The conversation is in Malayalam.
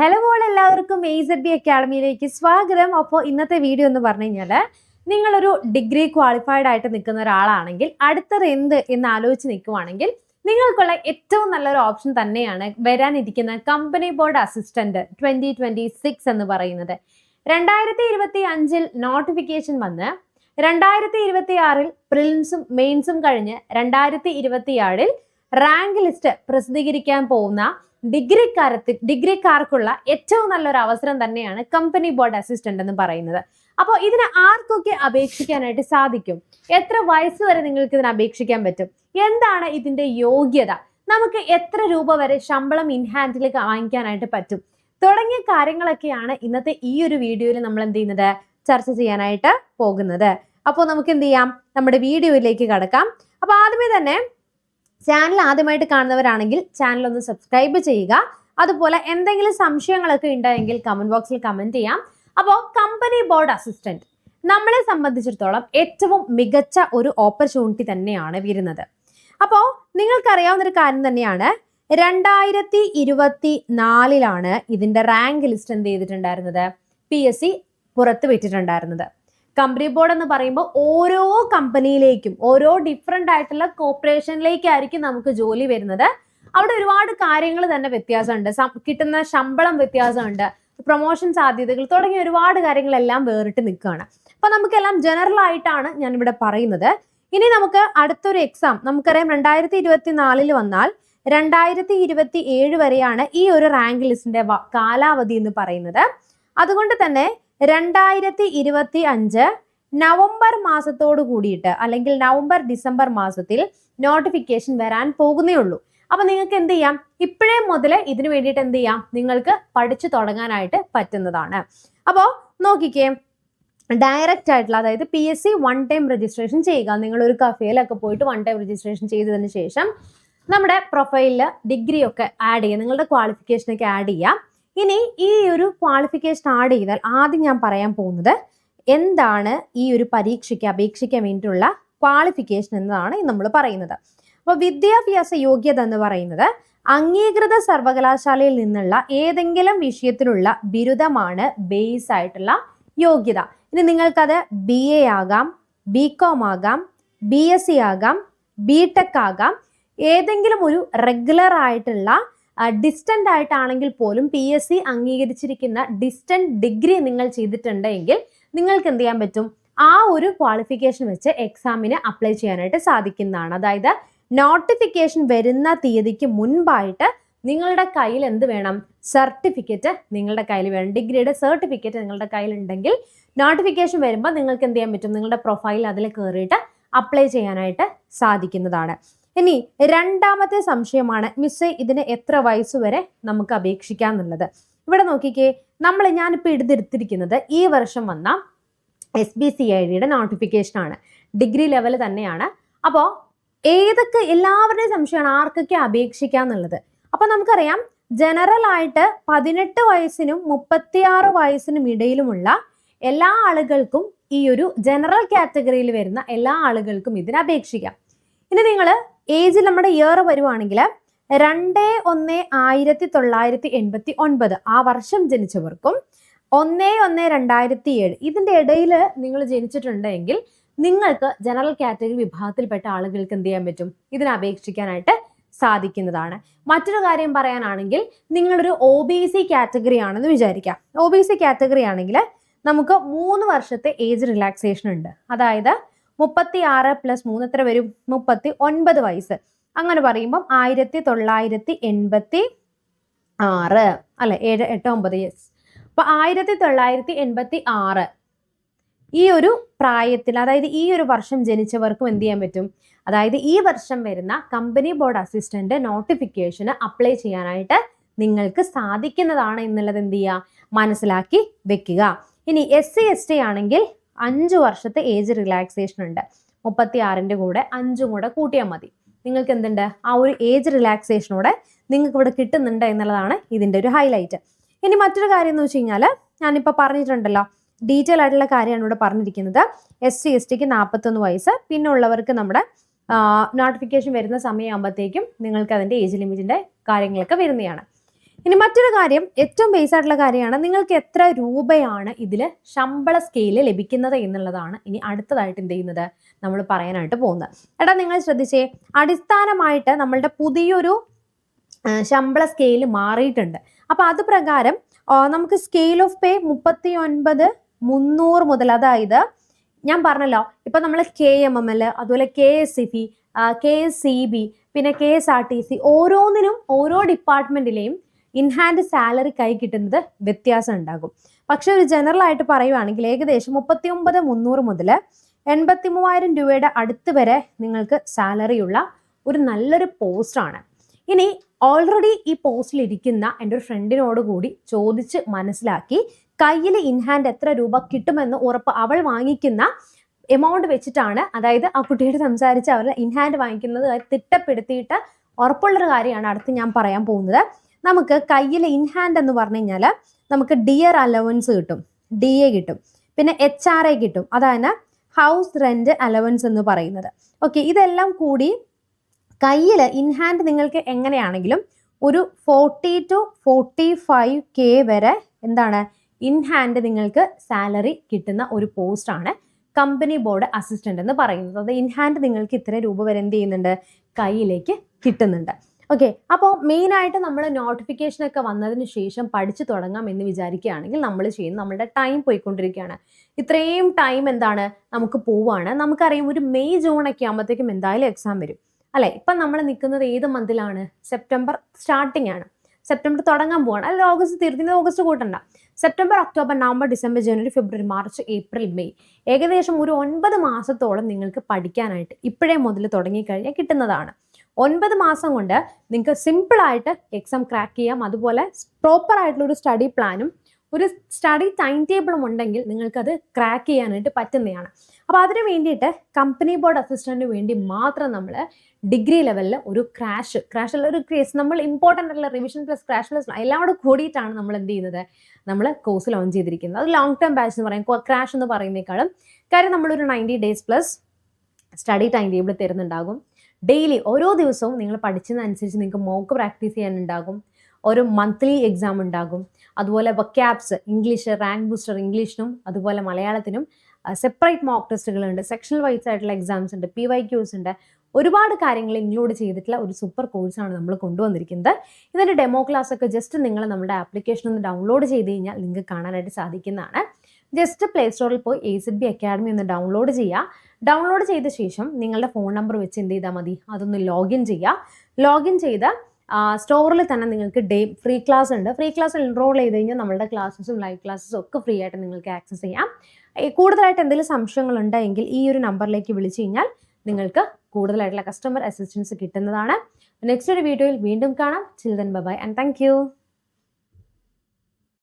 ഹലോ മോൾ എല്ലാവർക്കും എ സെഡ് ബി അക്കാഡമിയിലേക്ക് സ്വാഗതം. അപ്പോൾ ഇന്നത്തെ വീഡിയോ എന്ന് പറഞ്ഞു കഴിഞ്ഞാൽ നിങ്ങളൊരു ഡിഗ്രി ക്വാളിഫൈഡ് ആയിട്ട് നിൽക്കുന്ന ഒരാളാണെങ്കിൽ അടുത്തത് എന്ത് എന്ന് ആലോചിച്ച് നിൽക്കുവാണെങ്കിൽ നിങ്ങൾക്കുള്ള ഏറ്റവും നല്ലൊരു ഓപ്ഷൻ തന്നെയാണ് വരാനിരിക്കുന്ന company board assistant twenty twenty six എന്ന് പറയുന്നത്. രണ്ടായിരത്തി ഇരുപത്തി അഞ്ചിൽ നോട്ടിഫിക്കേഷൻ വന്ന് രണ്ടായിരത്തി ഇരുപത്തി ആറിൽ പ്രിലിംസും മെയിൻസും കഴിഞ്ഞ് രണ്ടായിരത്തി ഇരുപത്തിയാറിൽ റാങ്ക് ലിസ്റ്റ് പ്രസിദ്ധീകരിക്കാൻ പോകുന്ന ഡിഗ്രിക്കാരത്തിൽ ഡിഗ്രിക്കാർക്കുള്ള ഏറ്റവും നല്ലൊരു അവസരം തന്നെയാണ് കമ്പനി ബോർഡ് അസിസ്റ്റന്റ് എന്ന് പറയുന്നത്. അപ്പോൾ ഇതിന് ആർക്കൊക്കെ അപേക്ഷിക്കാനായിട്ട് സാധിക്കും? എത്ര വയസ്സ് വരെ നിങ്ങൾക്ക് ഇതിന് അപേക്ഷിക്കാൻ പറ്റും? എന്താണ് ഇതിന്റെ യോഗ്യത? നമുക്ക് എത്ര രൂപ വരെ ശമ്പളം ഇൻ ഹാൻഡിൽ വാങ്ങിക്കാനായിട്ട് പറ്റും? തുടങ്ങിയ കാര്യങ്ങളൊക്കെയാണ് ഇന്നത്തെ ഈ ഒരു വീഡിയോയിൽ നമ്മൾ എന്ത് ചെയ്യുന്നത്? ചർച്ച ചെയ്യാനായിട്ട് പോകുന്നത്. അപ്പോൾ നമുക്ക് എന്ത് ചെയ്യാം? നമ്മുടെ വീഡിയോയിലേക്ക് കടക്കാം. അപ്പോൾ ആദ്യമേ തന്നെ ചാനൽ ആദ്യമായിട്ട് കാണുന്നവരാണെങ്കിൽ ചാനൽ ഒന്ന് സബ്സ്ക്രൈബ് ചെയ്യുക. അതുപോലെ എന്തെങ്കിലും സംശയങ്ങളൊക്കെ ഉണ്ടെങ്കിൽ കമന്റ് ബോക്സിൽ കമന്റ് ചെയ്യാം. അപ്പോൾ കമ്പനി ബോർഡ് അസിസ്റ്റന്റ് നമ്മളെ സംബന്ധിച്ചിടത്തോളം ഏറ്റവും മികച്ച ഒരു ഓപ്പർച്യൂണിറ്റി തന്നെയാണ് വരുന്നത്. അപ്പോൾ നിങ്ങൾക്കറിയാവുന്ന ഒരു കാര്യം തന്നെയാണ്. രണ്ടായിരത്തി ഇരുപത്തി നാലിലാണ് ഇതിന്റെ റാങ്ക് ലിസ്റ്റ് എന്ത് ചെയ്തിട്ടുണ്ടായിരുന്നത്? പി എസ് സി പുറത്ത് വിട്ടിട്ടുണ്ടായിരുന്നത്. കമ്പനി ബോർഡ് എന്ന് പറയുമ്പോൾ ഓരോ കമ്പനിയിലേക്കും ഓരോ ഡിഫറെന്റ് ആയിട്ടുള്ള കോർപ്പറേഷനിലേക്കായിരിക്കും നമുക്ക് ജോലി വരുന്നത്. അവിടെ ഒരുപാട് കാര്യങ്ങൾ തന്നെ വ്യത്യാസമുണ്ട്. കിട്ടുന്ന ശമ്പളം വ്യത്യാസമുണ്ട്. പ്രൊമോഷൻ സാധ്യതകൾ തുടങ്ങിയ ഒരുപാട് കാര്യങ്ങളെല്ലാം വേറിട്ട് നിൽക്കുകയാണ്. അപ്പൊ നമുക്കെല്ലാം ജനറൽ ആയിട്ടാണ് ഞാൻ ഇവിടെ പറയുന്നത്. ഇനി നമുക്ക് അടുത്തൊരു എക്സാം നമുക്കറിയാം രണ്ടായിരത്തി ഇരുപത്തി നാലിൽ വന്നാൽ രണ്ടായിരത്തി ഇരുപത്തി ഏഴ് വരെയാണ് ഈ ഒരു റാങ്ക് ലിസ്റ്റിന്റെ കാലാവധി എന്ന് പറയുന്നത്. അതുകൊണ്ട് തന്നെ രണ്ടായിരത്തി ഇരുപത്തി അഞ്ച് നവംബർ മാസത്തോട് കൂടിയിട്ട് അല്ലെങ്കിൽ നവംബർ ഡിസംബർ മാസത്തിൽ നോട്ടിഫിക്കേഷൻ വരാൻ പോകുന്നേ ഉള്ളൂ. അപ്പൊ നിങ്ങൾക്ക് എന്ത് ചെയ്യാം? ഇപ്പോഴേ മുതൽ ഇതിനു വേണ്ടിയിട്ട് എന്ത് ചെയ്യാം? നിങ്ങൾക്ക് പഠിച്ചു തുടങ്ങാനായിട്ട് പറ്റുന്നതാണ്. അപ്പോൾ നോക്കിക്കേ ഡയറക്റ്റ് ആയിട്ടുള്ള അതായത് P S C one time registration ചെയ്യുക. നിങ്ങൾ ഒരു കഫേയിലൊക്കെ പോയിട്ട് വൺ ടൈം രജിസ്ട്രേഷൻ ചെയ്തതിന് ശേഷം നമ്മുടെ പ്രൊഫൈലിൽ ഡിഗ്രി ഒക്കെ ആഡ് ചെയ്യുക. നിങ്ങളുടെ ക്വാളിഫിക്കേഷൻ ഒക്കെ ആഡ് ചെയ്യാം ഇനി ഈ ഒരു ക്വാളിഫിക്കേഷൻ ആഡ് ചെയ്താൽ ആദ്യം ഞാൻ പറയാൻ പോകുന്നത് എന്താണ് ഈ ഒരു പരീക്ഷയ്ക്ക് അപേക്ഷിക്കാൻ വേണ്ടിയിട്ടുള്ള ക്വാളിഫിക്കേഷൻ എന്നതാണ് നമ്മൾ പറയുന്നത്. അപ്പോൾ വിദ്യാഭ്യാസ യോഗ്യത എന്ന് പറയുന്നത് അംഗീകൃത സർവകലാശാലയിൽ നിന്നുള്ള ഏതെങ്കിലും വിഷയത്തിലുള്ള ബിരുദമാണ് ബേസ് ആയിട്ടുള്ള യോഗ്യത. ഇനി നിങ്ങൾക്കത് ബി എ ആകാം ബി കോം ആകാം ബി എസ് സി ആകാം ബി ടെക് ആകാം ഏതെങ്കിലും ഒരു റെഗുലർ ആയിട്ടുള്ള ഡിസ്റ്റന്റ് ആയിട്ടാണെങ്കിൽ പോലും പി എസ് സി അംഗീകരിച്ചിരിക്കുന്ന ഡിസ്റ്റന്റ് ഡിഗ്രി നിങ്ങൾ ചെയ്തിട്ടുണ്ടെങ്കിൽ നിങ്ങൾക്ക് എന്ത് ചെയ്യാൻ പറ്റും? ആ ഒരു ക്വാളിഫിക്കേഷൻ വെച്ച് എക്സാമിന് അപ്ലൈ ചെയ്യാനായിട്ട് സാധിക്കുന്നതാണ്. അതായത് നോട്ടിഫിക്കേഷൻ വരുന്ന തീയതിക്ക് മുൻപായിട്ട് നിങ്ങളുടെ കയ്യിൽ എന്ത് വേണം? സർട്ടിഫിക്കറ്റ് നിങ്ങളുടെ കയ്യിൽ വേണം. ഡിഗ്രിയുടെ സർട്ടിഫിക്കറ്റ് നിങ്ങളുടെ കയ്യിൽ ഉണ്ടെങ്കിൽ നോട്ടിഫിക്കേഷൻ വരുമ്പോൾ നിങ്ങൾക്ക് എന്ത് ചെയ്യാൻ പറ്റും? നിങ്ങളുടെ പ്രൊഫൈൽ അതിൽ കയറിയിട്ട് അപ്ലൈ ചെയ്യാനായിട്ട് സാധിക്കുന്നതാണ്. ഇനി രണ്ടാമത്തെ സംശയമാണ് മിസ്സെ ഇതിന് എത്ര വയസ്സ് വരെ നമുക്ക് അപേക്ഷിക്കാം എന്നുള്ളത് ഇവിടെ നോക്കിക്കേ നമ്മൾ ഞാനിപ്പോൾ എടുത്തിരുത്തിരിക്കുന്നത് ഈ വർഷം വന്ന എസ് ബി സി ഐ ഡിയുടെ നോട്ടിഫിക്കേഷൻ ആണ്. ഡിഗ്രി ലെവൽ തന്നെയാണ്. അപ്പോൾ ഏതൊക്കെ എല്ലാവരുടെയും സംശയമാണ് ആർക്കൊക്കെ അപേക്ഷിക്കാം എന്നുള്ളത് അപ്പോൾ നമുക്കറിയാം ജനറൽ ആയിട്ട് പതിനെട്ട് വയസ്സിനും മുപ്പത്തിയാറ് വയസ്സിനും ഇടയിലുമുള്ള എല്ലാ ആളുകൾക്കും ഈ ഒരു ജനറൽ കാറ്റഗറിയിൽ വരുന്ന എല്ലാ ആളുകൾക്കും ഇതിന് അപേക്ഷിക്കാം. ഇനി നിങ്ങൾ ഏജ് നമ്മുടെ ഇയർ വരുവാണെങ്കിൽ രണ്ട് ഒന്ന് ആയിരത്തി തൊള്ളായിരത്തി എൺപത്തി ഒൻപത് ആ വർഷം ജനിച്ചവർക്കും ഒന്ന് ഒന്ന് രണ്ടായിരത്തി ഏഴ് ഇതിന്റെ ഇടയിൽ നിങ്ങൾ ജനിച്ചിട്ടുണ്ടെങ്കിൽ നിങ്ങൾക്ക് ജനറൽ കാറ്റഗറി വിഭാഗത്തിൽപ്പെട്ട ആളുകൾക്ക് എന്ത് ചെയ്യാൻ പറ്റും? ഇതിന് അപേക്ഷിക്കാനായിട്ട് സാധിക്കുന്നതാണ്. മറ്റൊരു കാര്യം പറയാനാണെങ്കിൽ നിങ്ങളൊരു ഒ ബി സി കാറ്റഗറി ആണെന്ന് വിചാരിക്കാം. ഒ ബി സി കാറ്റഗറി ആണെങ്കിൽ നമുക്ക് മൂന്ന് വർഷത്തെ ഏജ് റിലാക്സേഷൻ ഉണ്ട്. അതായത് മുപ്പത്തി ആറ് പ്ലസ് മൂന്ന് എത്ര വരും? മുപ്പത്തി ഒൻപത് വയസ്സ്. അങ്ങനെ പറയുമ്പം ആയിരത്തി തൊള്ളായിരത്തി എൺപത്തി ആറ് അല്ലെ? ഏഴ് എട്ട് ഒമ്പത് യെസ് അപ്പൊ ആയിരത്തി തൊള്ളായിരത്തി എൺപത്തി ആറ് ഈ ഒരു പ്രായത്തിൽ അതായത് ഈ ഒരു വർഷം ജനിച്ചവർക്കും എന്ത് ചെയ്യാൻ പറ്റും? അതായത് ഈ വർഷം വരുന്ന കമ്പനി ബോർഡ് അസിസ്റ്റന്റ് നോട്ടിഫിക്കേഷന് അപ്ലൈ ചെയ്യാനായിട്ട് നിങ്ങൾക്ക് സാധിക്കുന്നതാണ് എന്നുള്ളത് എന്ത് ചെയ്യുക? മനസ്സിലാക്കി വെക്കുക. ഇനി എസ് സി എസ് ടി ആണെങ്കിൽ അഞ്ച് വർഷത്തെ ഏജ് റിലാക്സേഷൻ ഉണ്ട്. മുപ്പത്തി ആറിന്റെ കൂടെ അഞ്ചും കൂടെ കൂട്ടിയാൽ മതി. നിങ്ങൾക്ക് എന്തുണ്ട്? ആ ഒരു ഏജ് റിലാക്സേഷനോടെ നിങ്ങൾക്ക് ഇവിടെ കിട്ടുന്നുണ്ട് എന്നുള്ളതാണ് ഇതിന്റെ ഒരു ഹൈലൈറ്റ് ഇനി മറ്റൊരു കാര്യം എന്ന് വെച്ച് കഴിഞ്ഞാൽ ഞാനിപ്പോൾ പറഞ്ഞിട്ടുണ്ടല്ലോ ഡീറ്റെയിൽ ആയിട്ടുള്ള കാര്യമാണ് ഇവിടെ പറഞ്ഞിരിക്കുന്നത്. എസ് സി എസ് ടിക്ക് നാൽപ്പത്തൊന്ന് വയസ്സ് പിന്നെ ഉള്ളവർക്ക് നമ്മുടെ നോട്ടിഫിക്കേഷൻ വരുന്ന സമയമാകുമ്പോഴത്തേക്കും നിങ്ങൾക്ക് അതിന്റെ ഏജ് ലിമിറ്റിന്റെ കാര്യങ്ങളൊക്കെ വരുന്നതാണ്. ഇനി മറ്റൊരു കാര്യം ഏറ്റവും ബേസ് ആയിട്ടുള്ള കാര്യമാണ് നിങ്ങൾക്ക് എത്ര രൂപയാണ് ഇതിൽ ശമ്പള സ്കെയിൽ ലഭിക്കുന്നത് എന്നുള്ളതാണ് ഇനി അടുത്തതായിട്ട് എന്ത് ചെയ്യുന്നത് നമ്മൾ പറയാനായിട്ട് പോകുന്നത്. എടാ നിങ്ങൾ ശ്രദ്ധിച്ചേ അടിസ്ഥാനമായിട്ട് നമ്മളുടെ പുതിയൊരു ശമ്പള സ്കെയിൽ മാറിയിട്ടുണ്ട്. അപ്പോൾ അത് പ്രകാരം നമുക്ക് സ്കെയിൽ ഓഫ് പേ മുപ്പത്തി ഒൻപത് മുന്നൂറ് മുതൽ അതായത് ഞാൻ പറഞ്ഞല്ലോ ഇപ്പൊ നമ്മൾ കെ എം എം എൽ അതുപോലെ K S C B K S C B പിന്നെ K S R T C ഓരോന്നിനും ഓരോ ഡിപ്പാർട്ട്മെന്റിലെയും ഇൻഹാൻഡ് സാലറി കൈ കിട്ടുന്നത് വ്യത്യാസം ഉണ്ടാകും. പക്ഷെ ഒരു ജനറൽ ആയിട്ട് പറയുവാണെങ്കിൽ ഏകദേശം മുപ്പത്തി ഒമ്പത് മുന്നൂറ് മുതൽ എൺപത്തി മൂവായിരം രൂപയുടെ അടുത്ത് വരെ നിങ്ങൾക്ക് സാലറി ഉള്ള ഒരു നല്ലൊരു പോസ്റ്റാണ് ഇനി ഓൾറെഡി ഈ പോസ്റ്റിൽ ഇരിക്കുന്ന എന്റെ ഒരു ഫ്രണ്ടിനോട് കൂടി ചോദിച്ച് മനസ്സിലാക്കി കയ്യിൽ ഇൻഹാൻഡ് എത്ര രൂപ കിട്ടുമെന്ന് ഉറപ്പ് അവൾ വാങ്ങിക്കുന്ന എമൗണ്ട് വെച്ചിട്ടാണ് അതായത് ആ കുട്ടിയോട് സംസാരിച്ച് അവർ ഇൻഹാൻഡ് വാങ്ങിക്കുന്നത് തിട്ടപ്പെടുത്തിയിട്ട് ഉറപ്പുള്ളൊരു കാര്യമാണ് അടുത്ത് ഞാൻ പറയാൻ പോകുന്നത്. നമുക്ക് കയ്യിൽ ഇൻഹാൻഡ് എന്ന് പറഞ്ഞു കഴിഞ്ഞാൽ നമുക്ക് ഡിയർ അലവൻസ് കിട്ടും. ഡി എ കിട്ടും. പിന്നെ എച്ച് ആർ എ കിട്ടും. അതാണ് ഹൗസ് റെന്റ് അലവൻസ് എന്ന് പറയുന്നത്. ഓക്കെ ഇതെല്ലാം കൂടി കയ്യിൽ ഇൻഹാൻഡ് നിങ്ങൾക്ക് എങ്ങനെയാണെങ്കിലും ഒരു forty to forty five K വരെ എന്താണ് ഇൻഹാൻഡ് നിങ്ങൾക്ക് സാലറി കിട്ടുന്ന ഒരു പോസ്റ്റാണ് കമ്പനി ബോർഡ് അസിസ്റ്റന്റ് എന്ന് പറയുന്നത്. അത് ഇൻഹാൻഡ് നിങ്ങൾക്ക് ഇത്ര രൂപ വരെ എന്ത് ചെയ്യുന്നുണ്ട്? കയ്യിലേക്ക് കിട്ടുന്നുണ്ട്. ഓക്കെ അപ്പോൾ മെയിനായിട്ട് നമ്മൾ നോട്ടിഫിക്കേഷൻ ഒക്കെ വന്നതിന് ശേഷം പഠിച്ചു തുടങ്ങാം എന്ന് വിചാരിക്കുകയാണെങ്കിൽ നമ്മൾ ചെയ്യുന്ന നമ്മളുടെ ടൈം പോയിക്കൊണ്ടിരിക്കുകയാണ്. ഇത്രയും ടൈം എന്താണ്? നമുക്ക് പോവാണ്. നമുക്കറിയാം ഒരു മെയ് ജൂൺ ഒക്കെ ആകുമ്പോഴത്തേക്കും എന്തായാലും എക്സാം വരും. അല്ലെ? ഇപ്പം നമ്മൾ നിൽക്കുന്നത് ഏത് മന്തിലാണ്? സെപ്റ്റംബർ സ്റ്റാർട്ടിംഗ് ആണ്. സെപ്റ്റംബർ തുടങ്ങാൻ പോവാണ്. അല്ലെങ്കിൽ ഓഗസ്റ്റ് തീർത്തുന്നത് August കൂട്ടണ്ട. September October November December January February March April May ഏകദേശം ഒരു ഒൻപത് മാസത്തോളം നിങ്ങൾക്ക് പഠിക്കാനായിട്ട് ഇപ്പോഴേ മുതൽ തുടങ്ങിക്കഴിഞ്ഞാൽ കിട്ടുന്നതാണ്. ഒൻപത് മാസം കൊണ്ട് നിങ്ങൾക്ക് സിമ്പിളായിട്ട് എക്സാം ക്രാക്ക് ചെയ്യാം. അതുപോലെ പ്രോപ്പർ ആയിട്ടുള്ള ഒരു സ്റ്റഡി പ്ലാനും ഒരു സ്റ്റഡി ടൈം ടേബിളും ഉണ്ടെങ്കിൽ നിങ്ങൾക്കത് ക്രാക്ക് ചെയ്യാനായിട്ട് പറ്റുന്നതാണ്. അപ്പോൾ അതിന് വേണ്ടിയിട്ട് കമ്പനി ബോർഡ് അസിസ്റ്റന്റിന് വേണ്ടി മാത്രം നമ്മൾ ഡിഗ്രി ലെവലിൽ ഒരു ക്രാഷ് ക്രാഷ് ഉള്ള ഒരു കേസ് നമ്മൾ ഇമ്പോർട്ടന്റ് ആയിട്ടുള്ള റിവിഷൻ പ്ലസ് ക്രാഷ് പ്ലസ് എല്ലാം കൂടെ കൂടിയിട്ടാണ് നമ്മൾ എന്ത് ചെയ്യുന്നത്? നമ്മൾ കോഴ്സ് ലോഞ്ച് ചെയ്തിരിക്കുന്നത്. അത് ലോങ് ടേം ബാച്ച് എന്ന് പറയും. ക്രാഷ് എന്ന് പറയുന്നേക്കാളും കാര്യം നമ്മളൊരു ninety days plus study time table തരുന്നുണ്ടാകും. Daily ഓരോ ദിവസവും നിങ്ങൾ പഠിച്ചതനുസരിച്ച് നിങ്ങൾക്ക് മോക്ക് പ്രാക്ടീസ് ചെയ്യാനുണ്ടാകും. ഒരു മന്ത്ലി എക്സാം ഉണ്ടാകും. അതുപോലെ വൊക്കാബ്സ് ഇംഗ്ലീഷ് റാങ്ക് ബൂസ്റ്റർ ഇംഗ്ലീഷിനും അതുപോലെ മലയാളത്തിനും സെപ്പറേറ്റ് മോക്ക് ടെസ്റ്റുകളുണ്ട് സെക്ഷണൽ വൈസ് ആയിട്ടുള്ള എക്സാംസ് ഉണ്ട് പി വൈ ക്യൂസ് ഉണ്ട്. ഒരുപാട് കാര്യങ്ങൾ ഇൻക്ലൂഡ് ചെയ്തിട്ടുള്ള ഒരു സൂപ്പർ കോഴ്സാണ് നമ്മൾ കൊണ്ടുവന്നിരിക്കുന്നത്. ഇതിന്റെ ഡെമോ ക്ലാസ് ഒക്കെ ജസ്റ്റ് നിങ്ങൾ നമ്മുടെ ആപ്ലിക്കേഷൻ ഒന്ന് ഡൗൺലോഡ് ചെയ്ത് കഴിഞ്ഞാൽ നിങ്ങൾക്ക് കാണാനായിട്ട് സാധിക്കുന്നതാണ്. ജസ്റ്റ് പ്ലേ സ്റ്റോറിൽ പോയി എ സി ബി അക്കാഡമി ഒന്ന് ഡൗൺലോഡ് ചെയ്യുക ഡൗൺലോഡ് ചെയ്ത ശേഷം നിങ്ങളുടെ ഫോൺ നമ്പർ വെച്ച് എന്ത് ചെയ്താൽ മതി? അതൊന്ന് ലോഗിൻ ചെയ്യുക ലോഗിൻ ചെയ്ത് സ്റ്റോറിൽ തന്നെ നിങ്ങൾക്ക് ഡേ ഫ്രീ ക്ലാസ് ഉണ്ട്. ഫ്രീ ക്ലാസ് എൻറോൾ ചെയ്ത് കഴിഞ്ഞാൽ നമ്മളുടെ ക്ലാസ്സും ലൈവ് ക്ലാസ്സും ഒക്കെ ഫ്രീ ആയിട്ട് നിങ്ങൾക്ക് ആക്സസ് ചെയ്യാം. കൂടുതലായിട്ട് എന്തെങ്കിലും സംശയങ്ങൾ ഉണ്ടെങ്കിൽ ഈ ഒരു നമ്പറിലേക്ക് വിളിച്ചു കഴിഞ്ഞാൽ നിങ്ങൾക്ക് കൂടുതലായിട്ടുള്ള കസ്റ്റമർ അസിസ്റ്റൻസ് കിട്ടുന്നതാണ്. നെക്സ്റ്റ് ഒരു വീഡിയോയിൽ വീണ്ടും കാണാം. Children by and thank